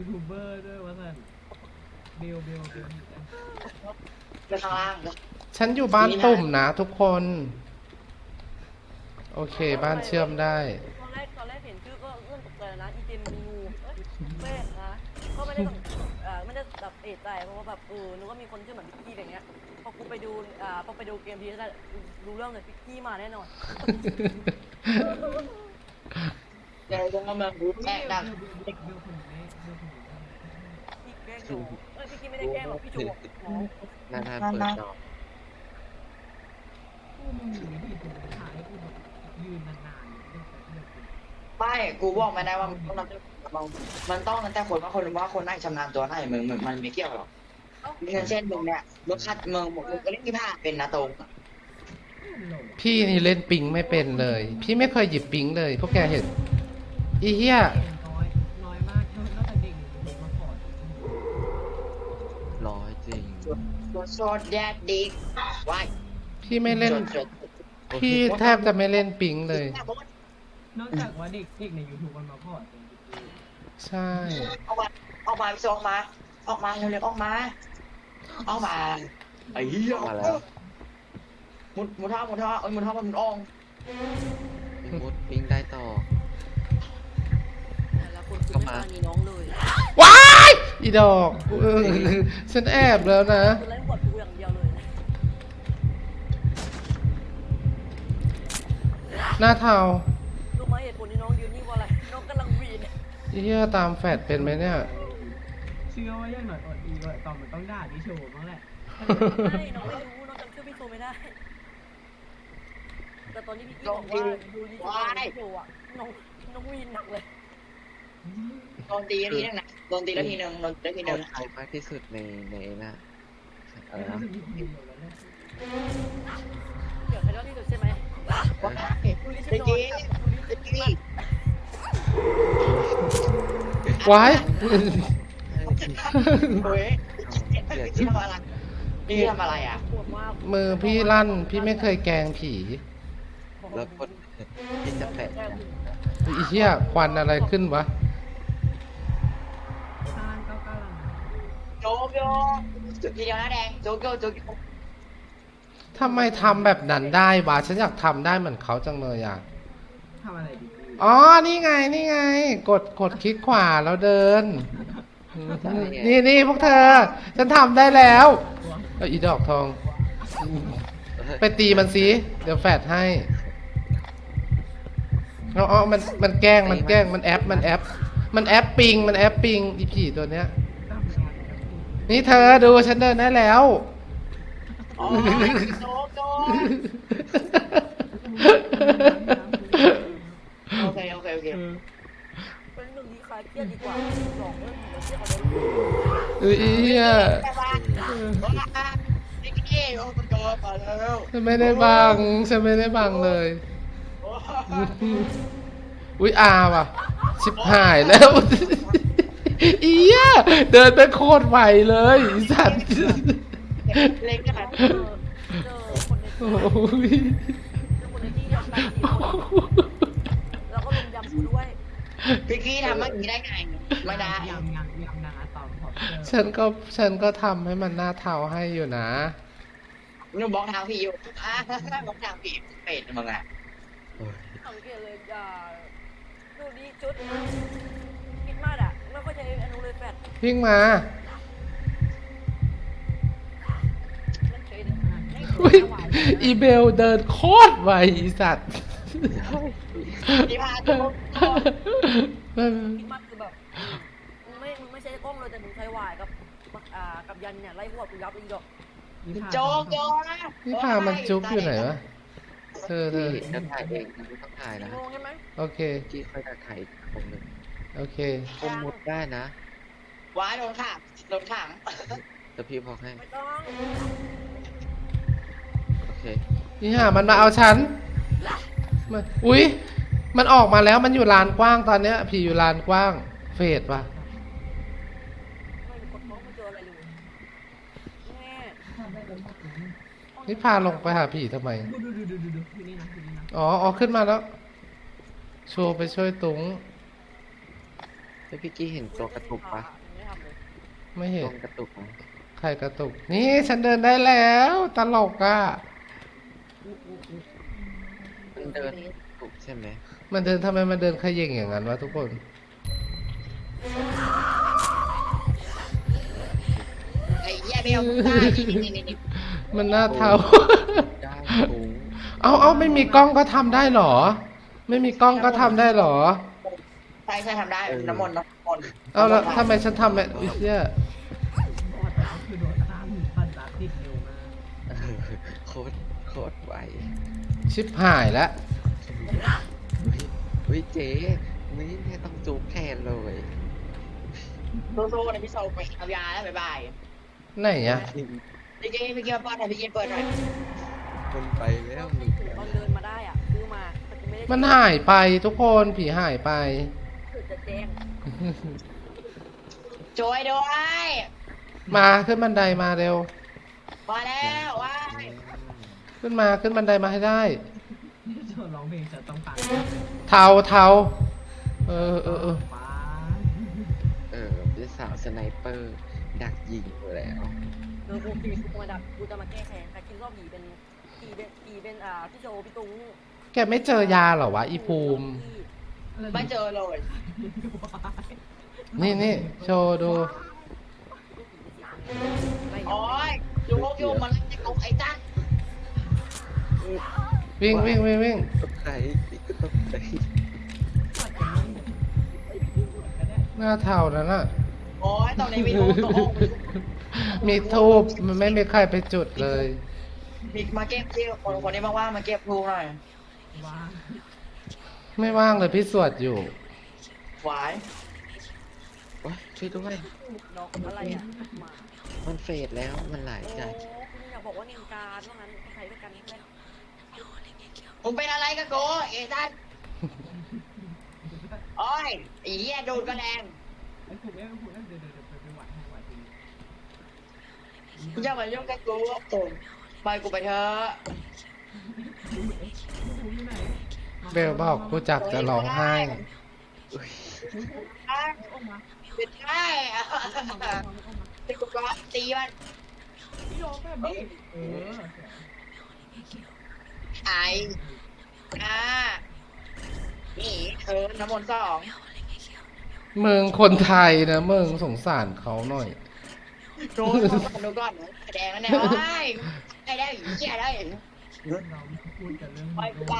ยูทูบเบอร์ด้วยวะสันเบลเบลเบลไปข้างล่างฉันอยู่บ้านตุ่มนะทุกคน โอเค บ้านเชื่อมได้ ตอนแรกตอนแรกเห็นชื่อก็เอื้อนตกใจนะอีเจมมีงูเอ้ยเป้นะก็ไม่ได้แบบเอ่อไม่ได้แบบเอะใจเพราะว่าแบบเออนึกว่ามีคนชื่อเหมือนพิกกี้อะไรเงี้ยพอกูไปดูอ่าพอไปดูเกมพีแล้วรู้เรื่องเลยพิกกี้มาแน่นอนเดี๋ยวจะมาเมืองบูแม่ดังเด็กเบลคนนี้เบลคนนี้ พี่แกล้งโจ เอ้ยพิกกี้ไม่ได้แกล้งหรอกพี่โจน้องหน้าทานเปิดจอกูมึงอยู่ที่ถึงถ่ายให้กูแบบยืนนานๆเนี่ยเด็กไม่กูบอกไม่ได้ว่ามันต้องนับมันต้องนั่นแต่คนว่าคนว่าคนไหนชำนาญตัวไหนมึงมึงมันไม่เกี่ยวหรอกอย่างเช่นมึงเนี่ยมึงคัดมึงมึงก็เล่นที่ผ้าเป็นนะตรงพี่นี่เล่นปิงไม่เป็นเลย พี่ไม่เคยหยิบปิงเลย พวกแกเห็นอีเหี้ยน้อยน้อย ตัวชดแยดดิกว้ายพี่ไม่เล่นจดพี่แทบจะไม่เล่นปิงเลย นอกจากว่าเด็กเด็กในยูทูบมันมาพอดใช่ ออกมาออกมาพี่โจออกมา ออกมาเร็วๆออกมา ออกมาไอ้เหี้ยมาแล้วมุดมุดท่อมุดท่อเอ้ยมุดท่อมันอ่องพี่มุดวิ่งได้ต่อ แต่ละคนคือไม่มีน้องเลยว้าย อีดอกเออฉันแอบแล้วนะคือเล่นบทกูอย่างเดียวเลยนะหน้าเทารู้ไหมเหตุผลที่น้องยืนนี่ว่าอะไร น้องกำลังวีนอีเหี้ยตามแฟดเป็นไหมเนี่ย เชื่อว่าอย่างหน่อยอดอีกตอนมันต้องด่าที่โชว์บ้างแหละไม่น้องไม่รู้ น้องจำชื่อพี่โซไม่ได้ แต่ตอนนี้พี่กี้บอกว่าดูนี่พี่โซอะน้องน้องวีนหนักเลยโดนตีแล้วทีนึงนะโดนตีแล้วทีนึงโดนตีแล้วทีคนึนงไทยมากที่สุดในในน่ะอะไรนะเดี๋ยวใครเล่าที่สุดใช่ไหมว้ายดูลิเมื่ชิอโนกี้นเมื่อกี้ว้ายเฮ้ยเดี๋ยวพี่ทำอะไรพี่ทำอะไรอะปวดมากมือพี่ลั่น พี่ไม่เคยแกล้งผีแล้วคนที่จะแปะอีเหี้ยควันอะไรขึ้นวะ จกโยกพี่เดียวหน้าแดงโจกโยโจกโยทำไมทำแบบนั้นได้วะฉันอยากทำได้เหมือนเขาจังเลยอะทำอะไรดีอ๋อ นี่ไง นี่ไง กด กดคลิกขวาแล้วเดิน นี่นี่พวกเธอ ฉันทำได้แล้วเอาอีดอกทอง ไปตีมันสิ เดี๋ยวแฟดให้เอาเอามัน มันแกล้ง มันแกล้ง มันแอป มันแอป มันแอปปิง มันแอปปิง อีผีตัวเนี้ยตั้งงานกับพี่ นี่เธอดูฉันเดินได้แล้วอ๋อโจกโจกโอเคโอเคโอเคเป็นหนึ่งที่คลายเครียดดีกว่าสองเรื่องเดี๋ยวเครียดเอาได้เอ้ยเหี้ยแต่ว่าว่านี่กี้โอ้คุณโจกมาแล้วฉันไม่ได้บังฉันไม่ได้บังเลยอุ้ยอาว่ะ ชิบหายแล้ว เอียเดินไปโคตรไหวเลยอีสัตว์เล็กกันเจอเจอคนในโอ้ยเจอคนในที่ยอมตายสี่คนแล้วก็ลุมยำกูด้วยพี่กี้ทำเมื่อกี้ได้ไงไม่ได้ยำยำยำนะตอนพอเจอฉันก็ฉันก็ทำให้มันหน้าเทาให้อยู่นะ หนูบอกทางพี่อยู่อ่าบอกทางพี่เป็ดมึงอะสังเกตเลยอ่าดูดีจุดคิดมากอะ ไม่ค่อยจะอนุเลยแฟดวิ่งมาเล่นเฉยเลยเล่นอุ้ยถวายอีเบลเดินโคตรไวอีสัตว์พี่พาตัวคิดมากคือแบบมึงไม่มึงไม่ใช้กล้องเลยแต่มึงใช้วายกับอ่ากับยันเนี่ยไล่หัวกูยับอีดอกโจกโจกนะนี่พามันจุ๊บอยู่ไหนวะเธอเธพี่อจะถ่ายเองนะไม่ต้องถ่ายกี่นะโมงใช่ไหม โอเคพี่ค่อยจะถ่ายผมหนึ่ง โอเคผมมุดได้นะว้ายโดนขังโดนขังแต่พี่บอกให้ ไม่ต้องโอเค นี่ห่ามันมาเอาฉันมันอุ้ยมันออกมาแล้วมันอยู่ลานกว้างตอนเนี้ยผีอยู่ลานกว้าง เฟดว่ะไม่กดท้องไม่เจออะไรเลยแม่นี่พาลงไปหาผีทำไม ดูดูดูดูดูดูอยู่นี่นะอยู่นี่นะ อ๋ออ๋อขึ้นมาแล้ว โชว์ไปช่วยตุง แล้วพี่กี้เห็นตัวกระตุกปะไม่ทำเลยไม่เห็ตัวนกระตุกปะใครกระตุก นี่ฉันเดินได้แล้ว ตลกอะ มันเดินกระตุกใช่ไหมมันเดินทำไมมันเดินขย่งอย่างนั้นวะทุกคน ไอ้เหี้ยเบลมึงตายนี่นี่นี่มันหน้าเทา ได้ปุ้งเอาเอาไม่มีกล้องก็ทำได้เหรอ ไม่มีกล้องก็ทำได้เหรอใช่ใช่ทำได้น้ำมนต์น้ำมนต์เอาแล้วทำไมฉันทำแบบอุ้ยเชี่ยพอดแล้วคือโดนตามปันตาติดเร็วมากเออโคตรโคตรไวชิบหายแล้วเฮ้ยเจ๊ไม่แค่ต้องจูบแทนเลยสู้ๆนะพี่โซไปเอายาแล้วบ๊ายบายไหนอะพี่กี้พี่กี้มาป้อนหน่อยพี่กี้เปิดหน่อยมันไปแล้วตอนเดินมาได้อะซื้อมาแต่กูไม่ได้มันหายไปทุกคนผีหายไป คือจะแจ้งช่วยด้วยมาขึ้นบันไดมาเร็ว มาแล้วว้ายขึ้นมาขึ้นบันไดมาให้ได้ ชวนร้องเพลงจะต้องฟังเทาเทาเออเออเออป้าเออเป็นสาวสไนเปอร์ ดักยิงอยู่แล้วเออกูผีกูมาดับกูจะมาแก้แค้นใครคิดว่าผีเป็นผีเป็นผีเป็นอ่าพี่โจพี่ตุ้งแกไม่เจอยาเหรอวะอีภูมิ ไม่เจอเลยนี่นี่โชว์ดู โอ้ยยุงยุงมันจะตกไอ้ตั้งวิ่งวิ่งวิ่งวิ่งตกใจก็ตกใจหน้าเทานั่นน่ะ โอ้ยตอนนี้ไม่รู้ตัวมีทูบมันไม่มีใครไปจุดเลย มีมาเก็บที่คนคนนี้ว่างๆมาเก็บพลูหน่อยว้า ไม่ว่างเลยพี่สวดอยู่หวายโอ๊ยช่วยด้วยดอกอะไรอะมามันเฟดแล้วมันหลายโอ้ใจคุณอยากบอกว่านินการว่างั้นใครด้วยกันแค่มึงเป็นอะไรกับกูเอตันโอ้ยไอ้เหี้ยดูดกระแดงไอ้ผมเอ้ผมเอ้เดี๋ยวเดี๋ยวไปไปหวัดให้หวัดทีมึงจะมายุ่งกับกูตุ่มไปกูไปเถอะผมอยู่ไหน เบลบอกกูจักจะร้องไห้อะออกมาปิดได้ตีกูก็ตีมันพี่โยแบบนี้เออไอ้อ่านี่เออน้ำมนต์สองมึงคนไทยนะมึงสงสารเขาหน่อยดูก่อนดูก่อนกระแดงนั่นแหละโอ้ยไอ้ได้อีกเหี้ยได้เราพูดกันเรื่อง ไปกูไป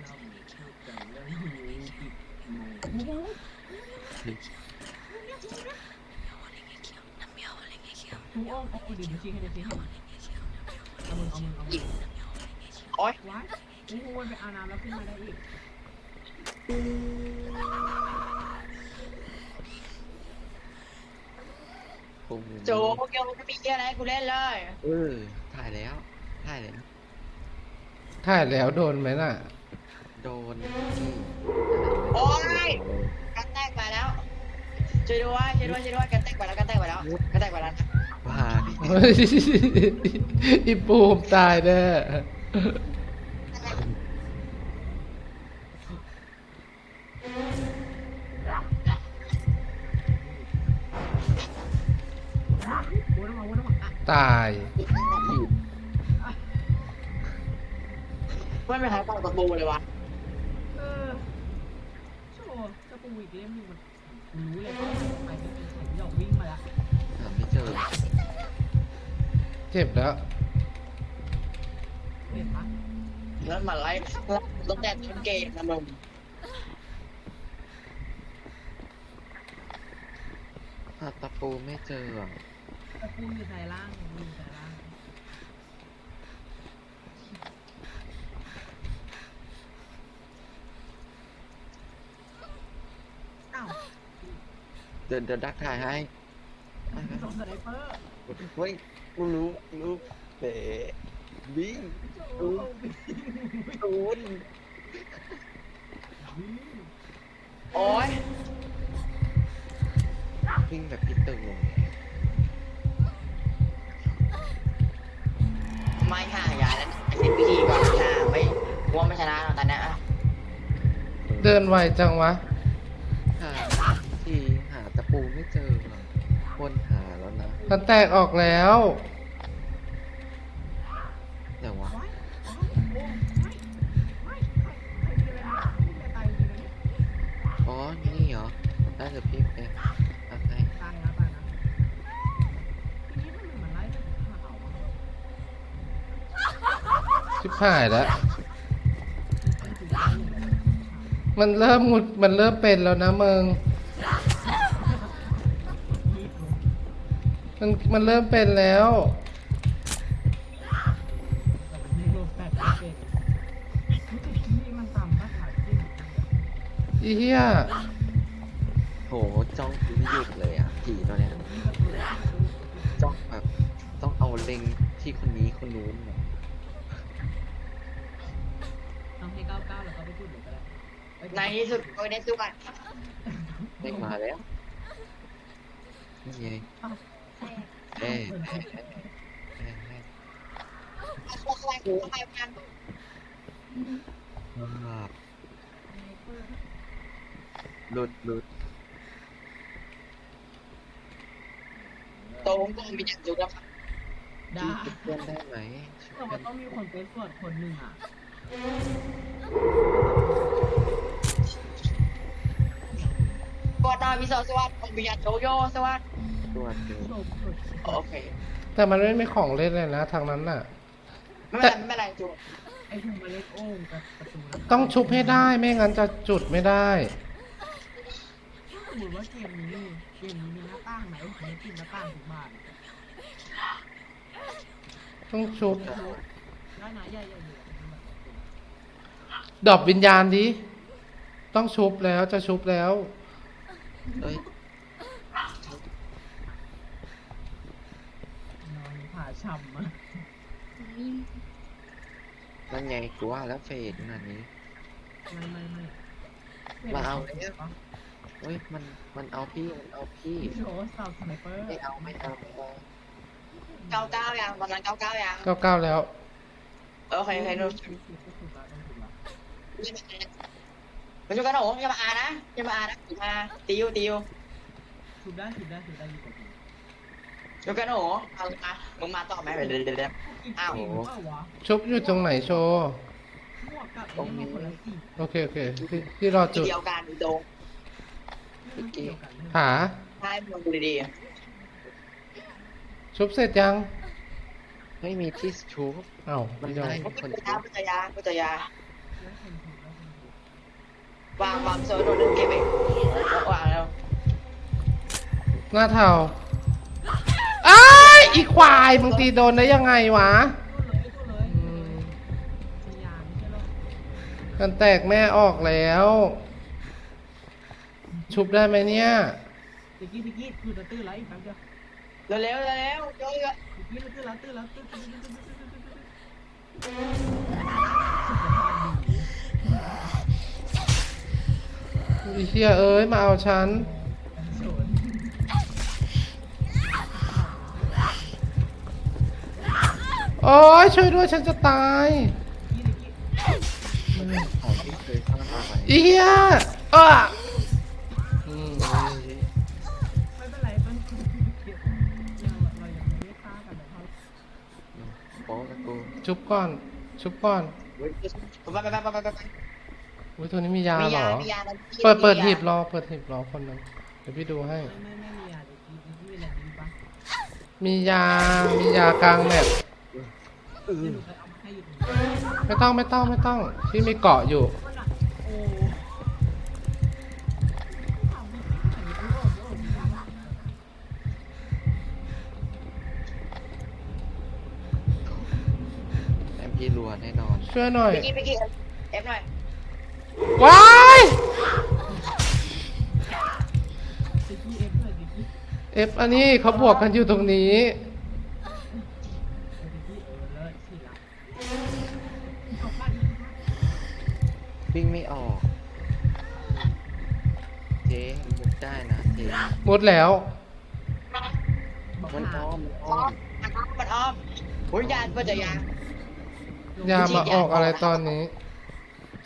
เราพูดกันเรื่องหิวปิดโมทุกอ้อมเอาดิดูชี้ให้ดูชี้ให้เอามึงเอามึงเอามึง โอ้ยว้ายโอ้โหไปเอาน้ำแล้วขึ้นมาได้อีกมอยู่โจพวกเกียวไม่มีเยอะไรให้กูเล่นเลยเออถ่ายแล้ว ถ่ายแล้ว ถ่ายแล้วโดนไหมน่ะ โดนโอ้ยกันแตกไปแล้วช่วยด้วยช่วยด้วยช่วยด้วยกันแตกไปแล้วกันแตกไปแล้วกันแตกไปแล้วว่าเฮ้ยอีปูมตายแน่วนมาวนมาอะตายเพื่อนไปหาปากตะปูเลยวะเออ โชว์กระปูอีกเล่มนึงมันกูรู้เลยว่าไปเป็นไข่ที่เราวิ่งมาแล้วหาไม่เจอเจ็บแล้ว เห็นปะแล้วมาไล่ตั้งแต่ต้นเกมนะมึงหาตะปูไม่เจออะกระปูอยู่ในล่างอยู่ในล่างอ้าว เดินเดินดักถ่ายให้สองสไนเปอร์เฮ้ยกูรู้รู้เตะวิ่งตูนตูนโอ้ยวิ่งแบบพี่ตูนไม่ค่ะอย่าแล้วเป็นพิธีก่อนค่ะไม่ว่าไม่ชนะเราแต่เดินไวจังวะ คนหาแล้วนะมันแตกออกแล้ว แต่ว่าว้ายอ๋อโอ้ไม่ไม่ใครใครมีอะไรนะจะตายจริงๆนะอ๋อ นี่เหรอได้เดี๋ยวพี่ไปเอาให้ตายนะตายนะทีนี้มันเหมือนไล่ไปหาเอาอะชิบหายแล้ว มันเริ่มหงุดมันเริ่มเป็นแล้วนะมึง มันมันเริ่มเป็นแล้วนี่มันต่ำก็ขายจริงอีเหี้ยโหจ้องคือไม่หยุดเลยอะผีตัวเนี้ยจ้องแบบต้องเอาเล็งที่คนนี้คนนู้นอะต้องให้ก้าวก้าวแล้วก็ไปพูดอยู่ก็ได้ในที่สุดก็ได้สู้กันได้มาแล้วนี่ไง เอ๊ะ เอ๊ะเอ๊ะเอ๊ะเอ๊ะเข้าไปเข้าไปกันอ่าหลุดหลุดตรงก็มีอย่างจุกแล้วครับได้ช่วยเพื่อนได้ไหมช่วยแต่ว่าต้องมีคนไปสวดคนหนึ่งอะกดดาวมีสวัสดิ์มีอย่างโจโยสวัสดิ์ตัวเดียวโชว์สุด โอเคแต่มันไม่มีของเล่นเลยนะทางนั้นน่ะ ไม่เป็นไรไม่เป็นไรจุกไอ้พวกเมล็ดโอ่งกับประตูนะต้องชุบให้ได้ไม่งั้นจะจุดไม่ได้ถ้าสมมติว่าเกมนี้เกมนี้มีหน้าต่างไหนผมจะปิดหน้าต่างทุกบานต้องชุบได้นะใหญ่ใหญ่ใหญ่ดอบวิญญาณดิต้องชุบแล้วจะชุบแล้วเอ้ย น อนผ่าช่ำอะนั่นไงกูว่าแล้วเฟดขนาดนี้ ไม่ไม่ไม่มาเอาเนี่ย เฮ้ยมันมันเอาพี่มันเอาพี่โชว์สับสไนเปอร์ไม่เอาไม่เอาไม่เอาเก้าเก้ายังตอนนั้นเก้าเก้ายังเก้าเก้าแล้ว โอเคโอเคนู่นถูกถูกถูกแล้วต้องถูกแล้วมาจุกกันหนูอย่ามาอานะอย่ามาอานะมาติวติวถูกได้ถูกได้ถูกได้อยู่กับ พี่จุกกันหนูเอามามึงมาต่อไหมเดี๋ยวเดี๋ยวเดี๋ยวอ้าวเก่งเปล่าวะชุบอยู่ตรงไหนโชว์หมวกกับไอ้นี่มันคนละสีโอเคโอเคพี่พี่รอทีจุดเดียวกันตรงมันเกี่ยวกันหาให้มึงดูดีชุบเสร็จยังไม่มีที่ชูบเอ้ามันพี่ดอได้ยๆพุทธยาพุทธยาพุทธยาแล้วคนถูกแล้วคนถูกวางวางโซนโดนเก็บเองวางแล้วหน้าเทาอ้าย อีควายมึงตีโดนได้ยังไงวะตัวเลยตัวเลยอืมสัญญาณไม่ใช่หรอกันแตกแม่ออกแล้ว ชุบได้ไหมเนี่ยตะกี้ตะกี้คือจะตื้อแล้วอีกแป๊บเดียวเร็วเร็วเร็วโจ้ยตะกี้ตื้อแล้วตื้อแล้วตื้อตื้อตื้อตื้อตื้อตื้ออีเชี่ยเอ้ยมาเอาฉัน โอ้ยช่วยด้วยฉันจะตายตะกี้ตะกี้ของที่เคยสร้างมาไว้อีเหี้ยอะอืมไม่เป็นไรต้นคือเก็บเราเรายังไม่ได้ฆ่ากันเลยเขาโป๊ะกับกูชุบก่อน ชุบก่อนไปไปไปไปไปไปอุ้ยตัวนี้มียามีเหรยาอ มียาเปิดเปิดหีบรอ เปิดหีบรอคนหนึงเดี๋ยวพี่ดูให้ ไม่ไม่ไม่มีอะตะกี้ตะกี้มีอะไรดีปะมียา มียากลางแมป ไปเอามาให้อยู่ตรงนี้ไม่ต้องไม่ต้องไม่ต้องพี่มีเกาะอยู่คนอะโอ้ถามพี่อันนี้โอ้โหโอ้โหดีมากแอมพี่รัวแน่นอน ช่วยหน่อย ไปกี้ไปกี้เอฟหน่อยว้ายตะกี้เอฟเลยตะกี้เอฟอันนี้เขาบวกกันอยู่ตรงนี้ ตะกี้เออเลิศสิละเอาบ้านนี้ วิ่งไม่ออก เจ๊มุดได้นะเจ๊ หม ดแล้ว มันอ้อมมันอ้อ้ออมมมันอ้อมมันอ้อมหุ้ยยาเปิดจะยายามาออกอะไรตอนนี้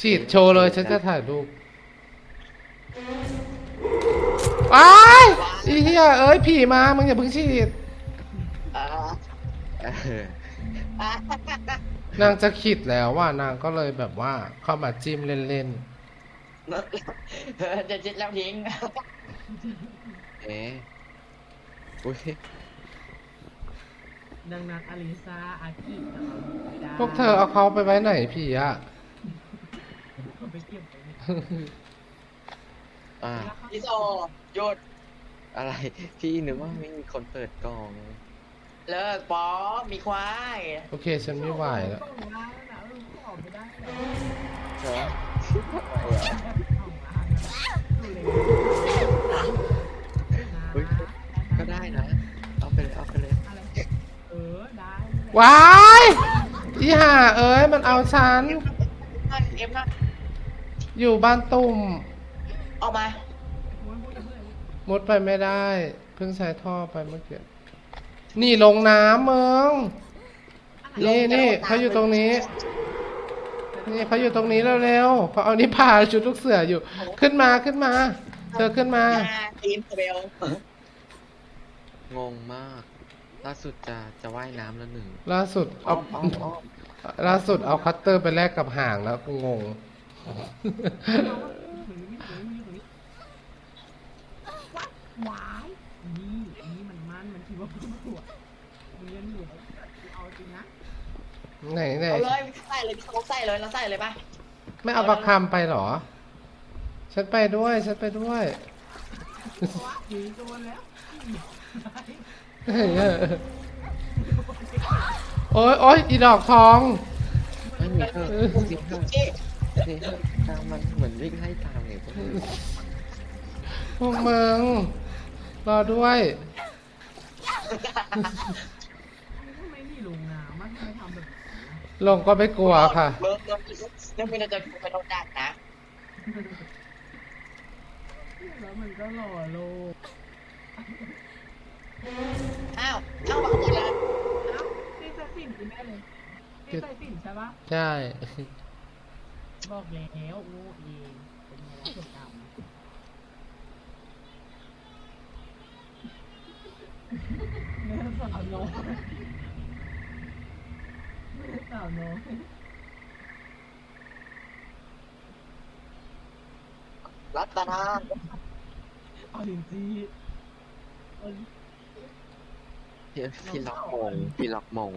ฉีดโชว์เลยฉันจะถ่ายรูปอ้ายอีเหี้ยเอ้ยผีมามึงอย่าเพิ่งฉีด อ่าเอออ่านางจะขิดแล้วว่านางก็เลยแบบว่าเข้ามาจิ้มเล่นเออจะจิตแล้วทิ้ง เอ๊ะอุ้ยดังนั้นอลิซาอากิจะเอาไม่ได้ๆพวกเธอเอาเขาไปไว้ไหนผีอะเอาไปเก็บไปเนี่ยอ่าพี่โซหยุดอะไร พี่นึกว่าไม่มีคนเปิดกล่อง เลิกป๊อมีควายโอเคฉันไม่ไหวแล้วต้องล้างแล้วนะเออเขาออกไม่ได้แล้วใช่ไหมเอาล้างนะดูเลยอุ๊ย ว้ายอีห่าเอ้ยมันเอาฉัน เอ็มนะอยู่บ้านตุ่ม ออกมาม้วนพูดจะเพื่อนมุดไปไม่ได้ เพิ่งใช้ท่อไปเมื่อกี้ นี่ลงน้ำมึงนี่นี่เขาอยู่ตรงนี้ นี่เขาอยู่ตรงนี้เร็วๆเขาเอานี่ผ่าชุดลูกเสืออยู่ ขึ้นมาขึ้นมา เธอขึ้นมาหน้าทีมเบลงงมาก ล่าสุดจะจะว่ายน้ำแล้วหนึ่งล่าสุดอ้อเอามอ้อมอ้อมล่าสุดเอาคัตเตอร์ไปแลกกับห่างแล้วกูงงว้ายนี่นี่มันมันมันคิดว่าเพิ่งตรวจมึงยังอยู่เอาจริงนะไหนไหนเอาเลยใส่เลยพี่โซใส่เลยแล้วใส่เลยปะไม่เอาประคำไปเหรอ ฉันไปด้วย ฉันไปด้วยว้าผีโดนแล้ว โอ้ยโอ้ยอีดอกทองไม่มีเธอมีเธอจี้มีเธอตามมันเหมือนวิ่งไล่ตามไงพวกนี้พวกมึงรอด้วยทำไมนี่ลงน้ำมันทำไมทำแบบนี้ลงก็ไม่กลัวค่ะเบิร์กเบิร์กเรื่องมันจะไปโดนดักนะ แล้วมันก็หล่อโลก อ้าวเข้ามาหมดเลย เอ้านี่ใส่สินกินได้เลย นี่ใส่สินใช่ปะใช่ บอกแล้วโอ้เองเป็นไงล่ะคนดำเนื้อสาวน้อยเนื้อสาวน้อยรัตนาเอาจริงๆเอาพี่พี่ล็อกมงพี่ล็อกมง